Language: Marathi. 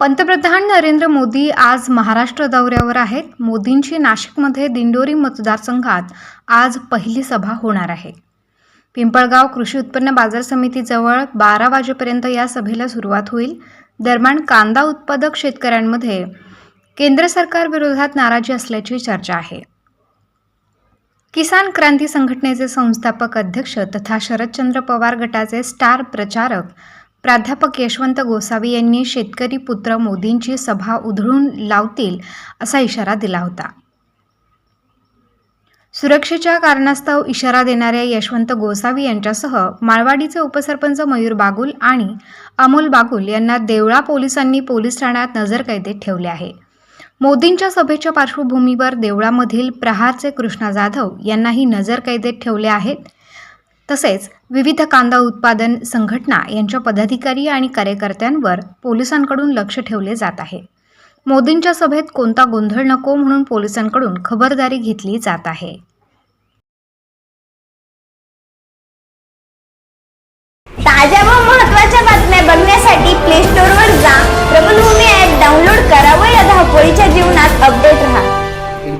पंतप्रधान नरेंद्र मोदी आज महाराष्ट्र दौऱ्यावर आहेत. मोदींची नाशिकमध्ये दिंडोरी मतदारसंघात आज पहिली सभा होणार आहे. पिंपळगाव कृषी उत्पन्न बाजार समितीजवळ बारा वाजेपर्यंत या सभेला सुरुवात होईल. दरम्यान कांदा उत्पादक शेतकऱ्यांमध्ये केंद्र सरकारविरोधात नाराजी असल्याची चर्चा आहे. किसान क्रांती संघटनेचे संस्थापक अध्यक्ष तथा शरदचंद्र पवार गटाचे स्टार प्रचारक प्राध्यापक यशवंत गोसावी यांनी शेतकरी पुत्र मोदींची सभा उधळून लावतील असा इशारा दिला होता. सुरक्षेच्या कारणास्तव इशारा देणाऱ्या यशवंत गोसावी यांच्यासह माळवाडीचे उपसरपंच मयूर बागुल आणि अमोल बागुल यांना देवळा पोलिसांनी पोलीस ठाण्यात नजरकैदेत ठेवले आहे. मोदींच्या सभेच्या पार्श्वभूमीवर देवळामधील प्रहारचे कृष्णा जाधव यांनाही नजरकैदेत ठेवले आहेत. तसेच विविध कांदा उत्पादन संघटना यांच्या पदाधिकारी आणि कार्यकर्त्यांवर पोलिसांकडून लक्ष ठेवले जात आहे. मोदींच्या सभेत कोणता गोंधळ नको म्हणून पोलिसांकडून खबरदारी घेतली जात आहे. ताज्या व महत्त्वाच्या बातम्या बघण्यासाठी प्ले स्टोअरवर जा. प्रबलभूमी ऍप डाउनलोड करा व या धावपळीच्या जीवनात अपडेट